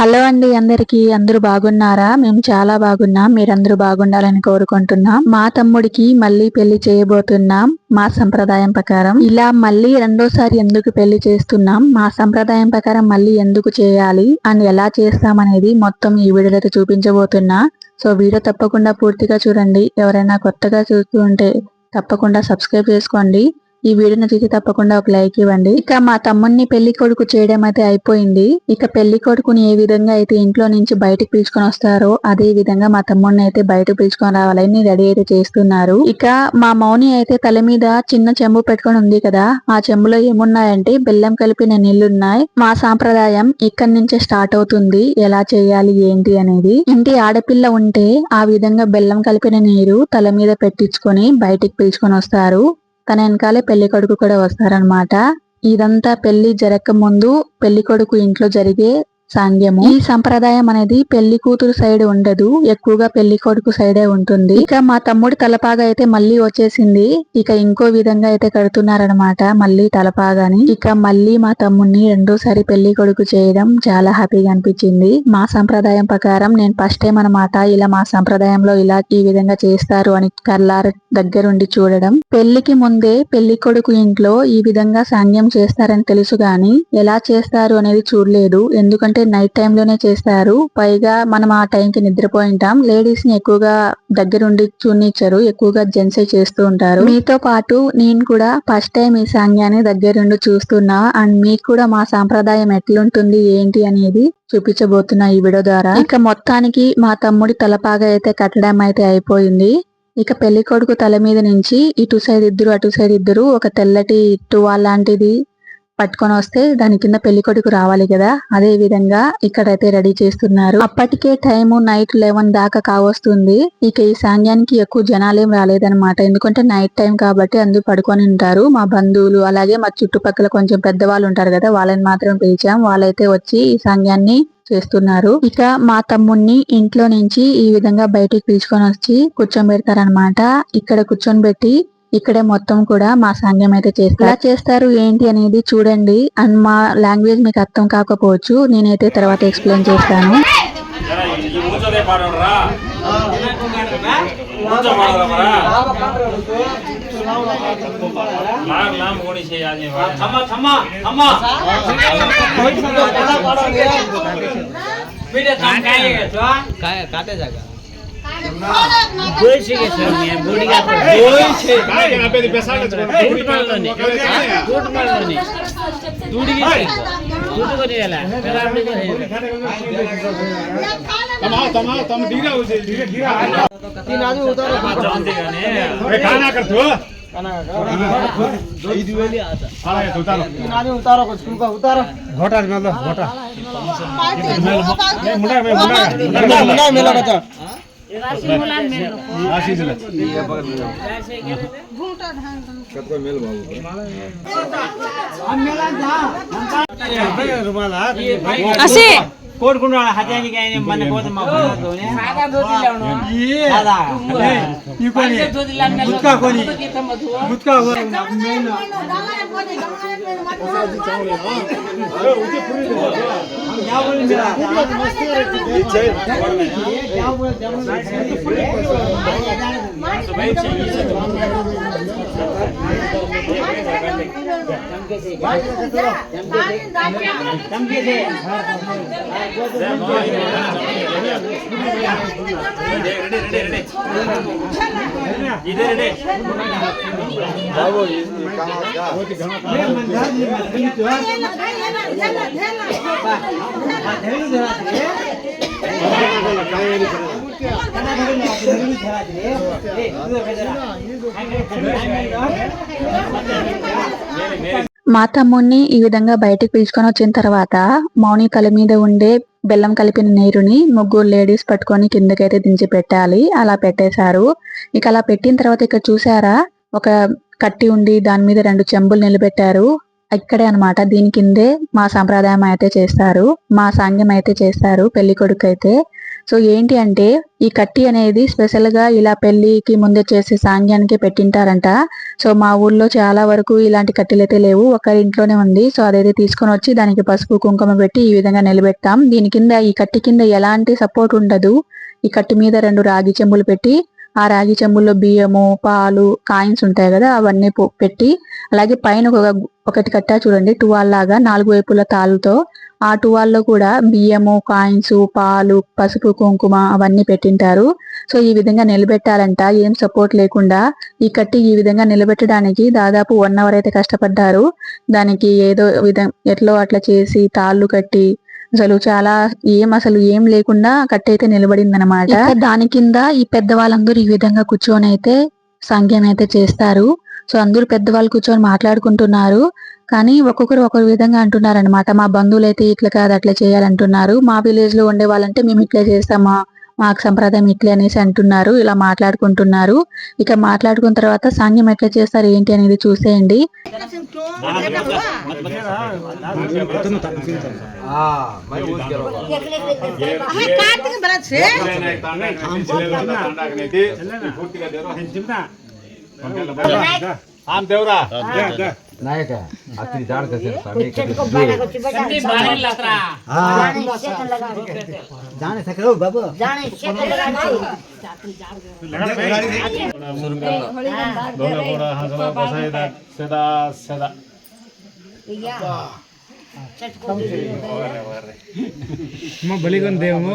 Hello అండి అందరికి. అందరూ బాగున్నారా? మేము చాలా బాగున్నాం. మీరందరూ బాగుండాలని కోరుకుంటున్నాం. మా తమ్ముడికి మళ్ళీ పెళ్ళి చేయబోతున్నాం. మా సంప్రదాయం ప్రకారం. ఇలా మళ్ళీ రెండోసారి ఎందుకు పెళ్ళి చేస్తున్నాం? మా సంప్రదాయం ప్రకారం మళ్ళీ ఎందుకు చేయాలి? అండ్ ఎలా చేస్తామనేది మొత్తం ఈ వీడియోలో చూపించబోతున్నా. సో వీడియో తప్పకుండా పూర్తిగా చూడండి. ఎవరైనా కొత్తగా చూస్తూ ఉంటే తప్పకుండా సబ్స్క్రైబ్ చేసుకోండి. ఈ వీడియోని చూసి తప్పకుండా ఒక లైక్ ఇవ్వండి. ఇక మా తమ్ముడిని పెళ్ళి కొడుకు చేయడం అయితే అయిపోయింది. ఇక పెళ్ళి కొడుకుని ఏ విధంగా అయితే ఇంట్లో నుంచి బయటకు పిలుచుకొని వస్తారో అదే విధంగా మా తమ్ముడిని అయితే బయటకు పిలుచుకొని రావాలని రెడీ అయితే చేస్తున్నారు. ఇక మా మౌని అయితే తల మీద చిన్న చెంబు పెట్టుకొని ఉంది కదా ఆ చెంబులో ఏమున్నాయంటే బెల్లం కలిపిన నీళ్ళున్నాయి. మా సాంప్రదాయం ఇక్కడి నుంచే స్టార్ట్ అవుతుంది. ఎలా చేయాలి ఏంటి అనేది. ఇంటి ఆడపిల్ల ఉంటే ఆ విధంగా బెల్లం కలిపిన నీరు తల మీద పెట్టించుకొని బయటికి పిలుచుకొని వస్తారు. తన వెనకాలే పెళ్ళి కొడుకు కూడా వస్తారనమాట ఇదంతా పెళ్ళి జరగక ముందు పెళ్ళి కొడుకు ఇంట్లో జరిగే సాంగ్యము ఈ సంప్రదాయం అనేది పెళ్ళి కూతురు సైడ్ ఉండదు. ఎక్కువగా పెళ్ళి కొడుకు సైడే ఉంటుంది. ఇక మా తమ్ముడి తలపాగా అయితే మళ్ళీ వచ్చేసింది. ఇక ఇంకో విధంగా అయితే కడుతున్నారనమాట మళ్ళీ తలపాగాని. ఇక మళ్ళీ మా తమ్ముడిని రెండోసారి పెళ్ళి కొడుకు చేయడం చాలా హ్యాపీగా అనిపించింది. మా సంప్రదాయం ప్రకారం నేను ఫస్ట్ టైం అనమాట ఇలా మా సంప్రదాయంలో ఇలా ఈ విధంగా చేస్తారు అని కల్లార దగ్గరుండి చూడడం. పెళ్ళికి ముందే పెళ్ళి కొడుకు ఇంట్లో ఈ విధంగా సాంగ్యం చేస్తారని తెలుసు గాని ఎలా చేస్తారు అనేది చూడలేదు. ఎందుకంటే నైట్ టైంలోనే చేస్తారు. పైగా మనం ఆ టైంకి నిద్రపోయింటాం లేడీస్ని ఎక్కువగా దగ్గరుండి చూనిచ్చారు ఎక్కువగా జెంట్సే చేస్తూ ఉంటారు. మీతో పాటు నేను కూడా ఫస్ట్ టైం ఈ సాంగ్యాన్ని దగ్గరుండి చూస్తున్నా. అండ్ మీకు కూడా మా సాంప్రదాయం ఎట్లుంటుంది ఏంటి అనేది చూపించబోతున్నా ఈ వీడియో ద్వారా. ఇక మొత్తానికి మా తమ్ముడి తలపాగా అయితే కట్టడం అయితే అయిపోయింది. ఇక పెళ్ళి కొడుకు తల మీద నుంచి ఇటు సైడ్ ఇద్దరు అటు సైడ్ ఇద్దరు ఒక తెల్లటి టువాల్ లాంటిది పట్టుకొని వస్తే దాని కింద పెళ్ళి కొడుకు రావాలి కదా. అదే విధంగా ఇక్కడైతే రెడీ చేస్తున్నారు. అప్పటికే టైము నైట్ లెవెన్ దాకా కావస్తుంది. ఇక ఈ సాంగ్యానికి ఎక్కువ జనాలేం రాలేదన్నమాట. ఎందుకంటే నైట్ టైం కాబట్టి అందరూ పడుకొని ఉంటారు. మా బంధువులు అలాగే మా చుట్టుపక్కల కొంచెం పెద్దవాళ్ళు ఉంటారు కదా వాళ్ళని మాత్రం పిలిచాం. వాళ్ళైతే వచ్చి ఈ సాంగ్యాన్ని చేస్తున్నారు. ఇక మా తమ్ముణ్ణి ఇంట్లో నుంచి ఈ విధంగా బయటికి పిలుచుకొని వచ్చి కూర్చోబెడతారనమాట ఇక్కడ కూర్చొని పెట్టి ఇక్కడే మొత్తం కూడా మా సాంగ్యం అయితే చేస్తారు. ఎలా చేస్తారు ఏంటి అనేది చూడండి. అండ్ మా లాంగ్వేజ్ మీకు అర్థం కాకపోవచ్చు నేనైతే తర్వాత ఎక్స్ప్లెయిన్ చేస్తాను. జర ఈ બોલશે કે સર મેં બોડી ગયા બોલશે કાય આપે પૈસા ન છોડ મારલો ને છોડ મારલો ને દૂડી ગઈ દૂડ કરી એલા પેલા આપણે તો તમા તમા તમ ધીરા હો છે ધીરે ધીરા તીન આજુ ઉતારો જાન દે ને એ ખાના કરતો ઉતાरो कुछ का उतारो घोटा मतलब घोटा मुंडा में मुंडा में मुंडा में लगा था Asih కోరుకున్న హత్యానికి ఆయన మన కోసం మా గుత్కా કાંઈ మా తమ్ముడిని ఈ విధంగా బయటకు పిలుచుకొని వచ్చిన తర్వాత మౌని కల మీద ఉండే బెల్లం కలిపిన నీరుని ముగ్గురు లేడీస్ పట్టుకొని కిందకైతే దించి పెట్టాలి. అలా పెట్టేశారు. ఇక అలా పెట్టిన తర్వాత ఇక్కడ చూసారా ఒక కట్టి ఉండి దాని మీద రెండు చెంబులు నిలబెట్టారు. ఇక్కడే అనమాట దీని కిందే మా సంప్రదాయం అయితే చేస్తారు. మా సాంగ్యం అయితే చేస్తారు. పెళ్ళి కొడుకు అయితే సో ఏంటి అంటే ఈ కట్టి అనేది స్పెషల్గా ఇలా పెళ్ళికి ముందే చేసే సాంగ్యానికి పెట్టింటారంట. సో మా ఊళ్ళో చాలా వరకు ఇలాంటి కట్టెలు అయితే లేవు. ఒకరి ఇంట్లోనే ఉంది. సో అదైతే తీసుకొని వచ్చి దానికి పసుపు కుంకుమ పెట్టి ఈ విధంగా నిలబెడతాం దీని కింద ఈ కట్టి కింద ఎలాంటి సపోర్ట్ ఉండదు. ఈ కట్టి మీద రెండు రాగి చెంబులు పెట్టి ఆ రాగి చెంబుల్లో బియ్యము పాలు కాయిన్స్ ఉంటాయి కదా అవన్నీ పెట్టి అలాగే పైన ఒక ఒకటి కట్టా చూడండి. టువాల్ లాగా నాలుగు వైపుల తాళ్ళతో ఆ టువాల్లో కూడా బియ్యము కాయిన్స్ పాలు పసుపు కుంకుమ అవన్నీ పెట్టింటారు. సో ఈ విధంగా నిలబెట్టాలంట. ఏం సపోర్ట్ లేకుండా ఈ కట్టి ఈ విధంగా నిలబెట్టడానికి దాదాపు వన్ అవర్ అయితే కష్టపడ్డారు. దానికి ఏదో విధం ఎట్లో అట్లా చేసి తాళ్ళు కట్టి అసలు చాలా ఏం అసలు ఏం లేకుండా కట్టయితే నిలబడింది అనమాట దాని కింద ఈ పెద్దవాళ్ళందరూ ఈ విధంగా కూర్చొని అయితే సంఖ్యం అయితే చేస్తారు. సో అందరూ పెద్దవాళ్ళు కూర్చొని మాట్లాడుకుంటున్నారు. కానీ ఒక్కొక్కరు ఒక్కొక్క విధంగా అంటున్నారు అనమాట మా బంధువులు అయితే ఇట్లా కాదు అట్లా చేయాలంటున్నారు. మా విలేజ్లో ఉండే వాళ్ళంటే మేము ఇట్లా చేస్తామా? మాకు సంప్రదాయం ఇట్లే అనేసి అంటున్నారు ఇలా మాట్లాడుకుంటున్నారు ఇక మాట్లాడుకున్న తర్వాత సాంగ్యం ఎట్లా చేస్తారు ఏంటి అనేది చూసేయండి ನಾಯಕ ಅತ್ರಿ ದಾಳ ಕಸರ ಸ್ವಾಮಿ ಕಸರ ಬಾರಿ ಲತ್ರ ಹಾ ಜಾಣೆ ಸಕರೋ ಬಾಬು ಜಾಣೆ ಸಕರೋ ಬಾಬು ದೊಂಗಲಪುರ ಹಂಸಲ ಬಸೈದ ಸದಾ ಸದಾ ಬಲಿಗೊಂದೇವು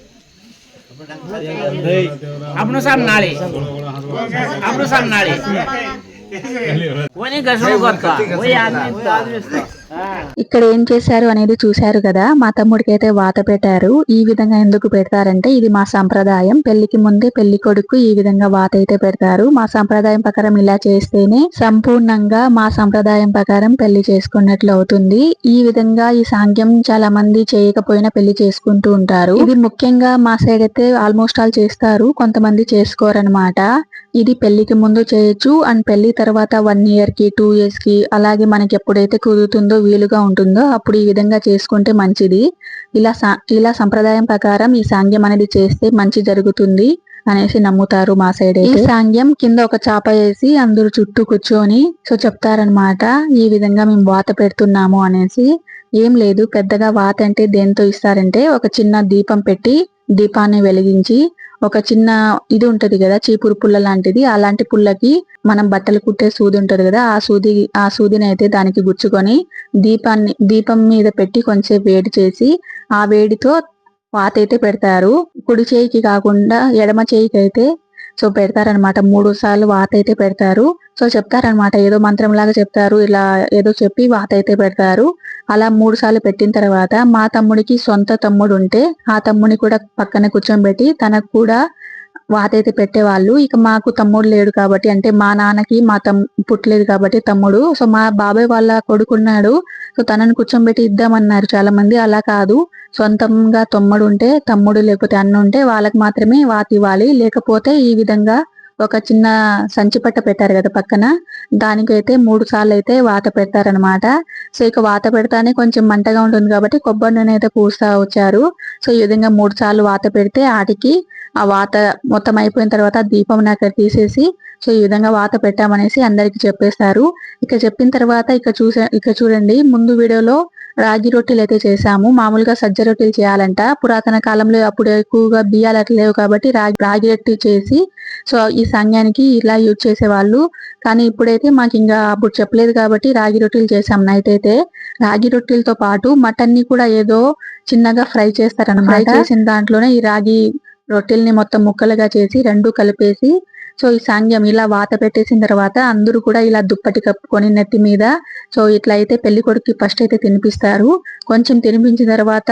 આપણું સામ નાળી આપણું સામ નાળી કોની કશું કરતા? કોઈ આદમી આદમી ఇక్కడ ఏం చేశారు అనేది చూశారు కదా. మా తమ్ముడికి అయితే వాత పెట్టారు. ఈ విధంగా ఎందుకు పెడతారంటే ఇది మా సంప్రదాయం. పెళ్ళికి ముందే పెళ్ళి కొడుకు ఈ విధంగా వాత అయితే పెడతారు. మా సంప్రదాయం ప్రకారం ఇలా చేస్తేనే సంపూర్ణంగా మా సంప్రదాయం ప్రకారం పెళ్ళి చేసుకున్నట్లు అవుతుంది. ఈ విధంగా ఈ సాంగ్యం చాలా మంది చేయకపోయినా పెళ్ళి చేసుకుంటూ ఉంటారు. ఇది ముఖ్యంగా మా సైడ్ అయితే ఆల్మోస్ట్ ఆల్ చేస్తారు. కొంతమంది చేసుకోరనమాట ఇది పెళ్ళికి ముందు చేయొచ్చు. అండ్ పెళ్ళి తర్వాత వన్ ఇయర్కి టూ ఇయర్స్కి అలాగే మనకి ఎప్పుడైతే కుదురుతుందో వీలుగా ఉంటుందో అప్పుడు ఈ విధంగా చేసుకుంటే మంచిది. ఇలా ఇలా సంప్రదాయం ప్రకారం ఈ సాంగ్యం అనేది చేస్తే మంచి జరుగుతుంది అనేసి నమ్ముతారు మా సైడ్ ఈ సాంగ్యం కింద ఒక చాప వేసి అందరూ చుట్టూ కూర్చొని సో చెప్తారనమాట ఈ విధంగా మేము వాత పెడుతున్నాము అనేసి. ఏం లేదు పెద్దగా వాత అంటే దేంతో ఇస్తారంటే ఒక చిన్న దీపం పెట్టి దీపాన్ని వెలిగించి ఒక చిన్న ఇది ఉంటది కదా చీపురు పుల్ల లాంటిది. అలాంటి పుల్లకి మనం బట్టలు కుట్టే సూది ఉంటది కదా ఆ సూది ఆ సూదిని అయితే దానికి గుచ్చుకొని దీపాన్ని దీపం మీద పెట్టి కొంచెం వేడి చేసి ఆ వేడితో వాత అయితే పెడతారు. కుడి చేయికి కాకుండా ఎడమ చేయికి అయితే సో పెడతారనమాట మూడు సార్లు వాత అయితే పెడతారు. సో చెప్తారనమాట ఏదో మంత్రం లాగా చెప్తారు. ఇలా ఏదో చెప్పి వాత అయితే పెడతారు. అలా మూడు సార్లు పెట్టిన తర్వాత మా తమ్ముడికి సొంత తమ్ముడు ఉంటే ఆ తమ్ముడిని కూడా పక్కన కూర్చోబెట్టి తనకు కూడా వాతైతే పెట్టేవాళ్ళు. ఇక మాకు తమ్ముడు లేడు కాబట్టి అంటే మా నాన్నకి మా తమ్ పుట్టలేదు కాబట్టి తమ్ముడు. సో మా బాబాయ్ వాళ్ళ కొడుకున్నాడు. సో తనని కూర్చోబెట్టి ఇద్దామన్నారు చాలా మంది అలా కాదు. సొంతంగా తమ్ముడు ఉంటే తమ్ముడు లేకపోతే అన్న ఉంటే వాళ్ళకి మాత్రమే వాత ఇవ్వాలి. లేకపోతే ఈ విధంగా ఒక చిన్న సంచి పట్ట పెట్టారు కదా పక్కన. దానికైతే మూడు సార్లు అయితే వాత పెడతారనమాట సో ఇక వాత పెడతానే కొంచెం మంటగా ఉంటుంది కాబట్టి కొబ్బరి నూనె అయితే పూస్తా వచ్చారు. సో ఈ విధంగా మూడు సార్లు వాత పెడితే ఆటికి ఆ వాత మొత్తం అయిపోయిన తర్వాత దీపం అక్కడ తీసేసి సో ఈ విధంగా వాత పెట్టామనేసి అందరికి చెప్పేశారు ఇక చెప్పిన తర్వాత ఇక చూసే ఇక చూడండి ముందు వీడియోలో రాగి రొట్టెలు అయితే చేసాము. మామూలుగా సజ్జ రొట్టెలు చేయాలంట. పురాతన కాలంలో అప్పుడు ఎక్కువగా బియ్యాలు అట్లా లేవు కాబట్టి రాగి రాగి రొట్టె చేసి సో ఈ సంఘానికి ఇలా యూజ్ చేసేవాళ్ళు. కానీ ఇప్పుడైతే మాకు ఇంకా అప్పుడు చెప్పలేదు కాబట్టి రాగి రొట్టెలు చేసాం నైట్ అయితే. రాగి రొట్టెలతో పాటు మటన్ని కూడా ఏదో చిన్నగా ఫ్రై చేస్తారన్నమాట. ఫ్రై చేసిన దాంట్లోనే ఈ రాగి రొట్టెల్ని మొత్తం ముక్కలుగా చేసి రెండు కలిపేసి సో ఈ సాంగ్యం ఇలా వాత పెట్టేసిన తర్వాత అందరూ కూడా ఇలా దుప్పటి కప్పుకొని నెత్తి మీద సో ఇట్లా అయితే పెళ్ళి కొడుకు ఫస్ట్ అయితే తినిపిస్తారు. కొంచెం తినిపించిన తర్వాత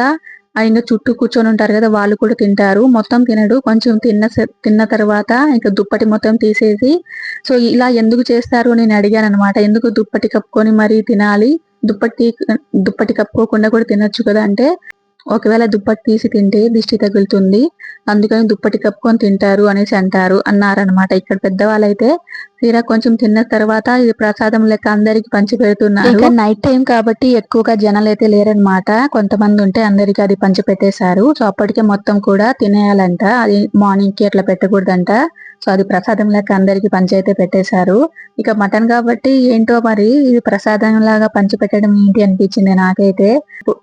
ఇంకా చుట్టూ కూర్చొని ఉంటారు కదా వాళ్ళు కూడా తింటారు. మొత్తం తినడు. కొంచెం తిన్న తిన్న తర్వాత ఇంకా దుప్పటి మొత్తం తీసేసి సో ఇలా ఎందుకు చేస్తారు నేను అడిగాను అనమాట ఎందుకు దుప్పటి కప్పుకొని మరీ తినాలి? దుప్పటి దుప్పటి కప్పుకోకుండా కూడా తినొచ్చు కదా అంటే ఒకవేళ దుప్పటి తీసి తింటే దిష్టి తగులుతుంది. అందుకని దుప్పటి కప్పుకొని తింటారు అనేసి అంటారు అన్నారనమాట ఇక్కడ పెద్దవాళ్ళైతే సీరా కొంచెం తిన్న తర్వాత ఇది ప్రసాదం లెక్క అందరికి పంచి పెడుతున్నారు ఇక నైట్ టైం కాబట్టి ఎక్కువగా జనాలు అయితే లేరనమాట కొంతమంది ఉంటే అందరికి అది పంచి పెట్టేశారు సో అప్పటికే మొత్తం కూడా తినేయాలంట. అది మార్నింగ్కి అట్లా పెట్టకూడదంట. సో అది ప్రసాదం లెక్క అందరికి పంచి అయితే పెట్టేశారు. ఇక మటన్ కాబట్టి ఏంటో మరి ఇది ప్రసాదం లాగా పంచి పెట్టడం ఏంటి అనిపించింది నాకైతే.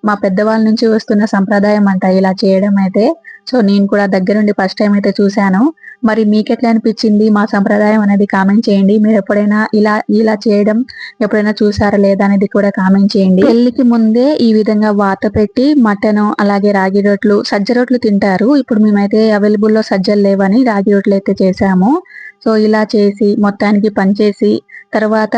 మా పెద్దవాళ్ళ నుంచి వస్తున్న సంప్రదాయం అంట ఇలా చేయడం అయితే. సో నేను కూడా దగ్గరుండి ఫస్ట్ టైం అయితే చూశాను. మరి మీకు ఎట్లా అనిపించింది? మా సంప్రదాయం అనేది కామెంట్ చేయండి. మీరు ఎప్పుడైనా ఇలా ఇలా చేయడం ఎప్పుడైనా చూసారా లేదా అనేది కూడా కామెంట్ చేయండి. పెళ్ళికి ముందే ఈ విధంగా వాత పెట్టి మటన్ అలాగే రాగి రొట్లు సజ్జ రొట్లు తింటారు. ఇప్పుడు మేమైతే అవైలబుల్లో సజ్జలు లేవని రాగి రొట్లు అయితే చేసాము. సో ఇలా చేసి మొత్తానికి పనిచేసి తర్వాత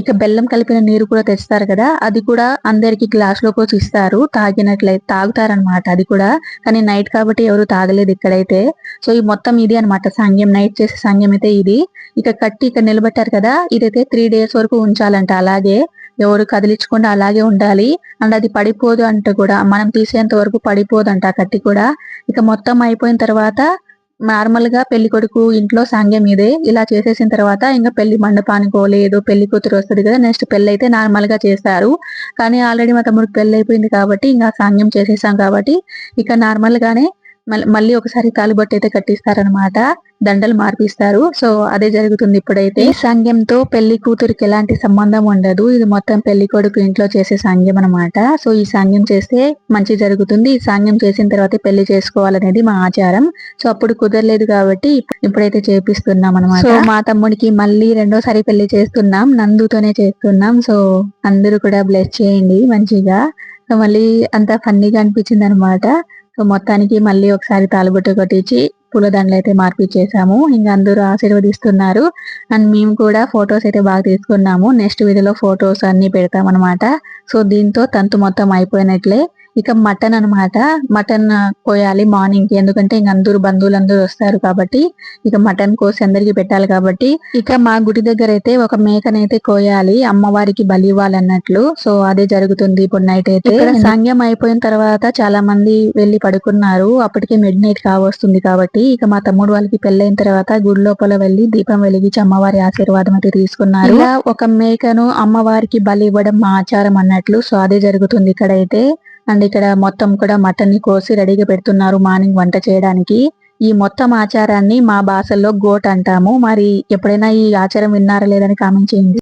ఇక బెల్లం కలిపిన నీరు కూడా తెస్తారు కదా అది కూడా అందరికి గ్లాస్లో పోసి ఇస్తారు తాగినట్లయితే తాగుతారనమాట అది కూడా. కానీ నైట్ కాబట్టి ఎవరు తాగలేదు ఇక్కడైతే. సో ఈ మొత్తం ఇది అన్నమాట సాంగ్యం నైట్ చేసే సాంగ్యం అయితే ఇది. ఇక కట్టి ఇక్కడ నిలబెట్టారు కదా ఇదైతే త్రీ డేస్ వరకు ఉంచాలంట. అలాగే ఎవరు కదిలించకుండా అలాగే ఉండాలి. అండ్ అది పడిపోదు అంట కూడా మనం తీసేంత వరకు పడిపోదు అంట ఆ కట్టి కూడా. ఇక మొత్తం అయిపోయిన తర్వాత నార్మల్గా పెళ్ళి కొడుకు ఇంట్లో సాంగ్యం ఇదే. ఇలా చేసేసిన తర్వాత ఇంకా పెళ్ళి మండపానికో లేదు పెళ్ళి కూతురు వస్తుంది కదా నెక్స్ట్ పెళ్ళి అయితే నార్మల్గా చేస్తారు. కానీ ఆల్రెడీ మా తమ్ముడికి పెళ్ళి అయిపోయింది కాబట్టి ఇంకా సాంగ్యం చేసేసాం కాబట్టి ఇక నార్మల్ గానే మళ్ళీ ఒకసారి తాలిబొట్టు అయితే కట్టిస్తారనమాట దండలు మార్పిస్తారు. సో అదే జరుగుతుంది ఇప్పుడైతే. ఈ సంఘంతో పెళ్ళి కూతురికి ఎలాంటి సంబంధం ఉండదు. ఇది మొత్తం పెళ్ళి కొడుకు ఇంట్లో చేసే సంఘం అనమాట సో ఈ సంఘం చేస్తే మంచి జరుగుతుంది. ఈ సంఘం చేసిన తర్వాత పెళ్ళి చేసుకోవాలనేది మా ఆచారం. సో అప్పుడు కుదరలేదు కాబట్టి ఇప్పుడైతే చేపిస్తున్నాం అనమాట సో మా తమ్ముడికి మళ్ళీ రెండోసారి పెళ్ళి చేస్తున్నాం. నందుతోనే చేస్తున్నాం. సో అందరూ కూడా బ్లెస్ చేయండి మంచిగా. సో మళ్ళీ అంత ఫన్నీగా అనిపించింది అనమాట సో మొత్తానికి మళ్ళీ ఒకసారి తాలుబొట్టు కొట్టించి పూలదండలు అయితే మార్పిచ్చేసాము ఇంకా అందరూ ఆశీర్వదిస్తున్నారు. అండ్ మేము కూడా ఫొటోస్ అయితే బాగా తీసుకున్నాము. నెక్స్ట్ వీడియోలో ఫొటోస్ అన్ని పెడతాం సో దీంతో తంతు మొత్తం అయిపోయినట్లే. ఇక మటన్ అన్నమాట. మటన్ కోయాలి మార్నింగ్కి ఎందుకంటే ఇంక అందరూ బంధువులు అందరూ వస్తారు కాబట్టి ఇక మటన్ కోసి అందరికి పెట్టాలి కాబట్టి ఇక మా గుడి దగ్గర అయితే ఒక మేకనైతే కోయాలి. అమ్మవారికి బలి ఇవ్వాలన్నట్లు. సో అదే జరుగుతుంది ఇప్పుడు నైట్ అయితే. సాంగ్యం అయిపోయిన తర్వాత చాలా మంది వెళ్ళి పడుకున్నారు. అప్పటికే మిడ్ నైట్ కావస్తుంది కాబట్టి ఇక మా తమ్ముడు వాళ్ళకి పెళ్ళైన తర్వాత గుడి లోపల వెళ్ళి దీపం వెలిగించి అమ్మవారి ఆశీర్వాదం అయితే తీసుకున్నారు. ఇలా ఒక మేకను అమ్మవారికి బలి ఇవ్వడం మా ఆచారం అన్నట్లు. సో అదే జరుగుతుంది ఇక్కడైతే. అండ్ ఇక్కడ మొత్తం కూడా మటన్ని కోసి రెడీగా పెడుతున్నారు మార్నింగ్ వంట చేయడానికి. ఈ మొత్తం ఆచారాన్ని మా భాషల్లో గోట్ అంటాము. మరి ఎప్పుడైనా ఈ ఆచారం విన్నారా లేదని కామెంట్ చేయండి.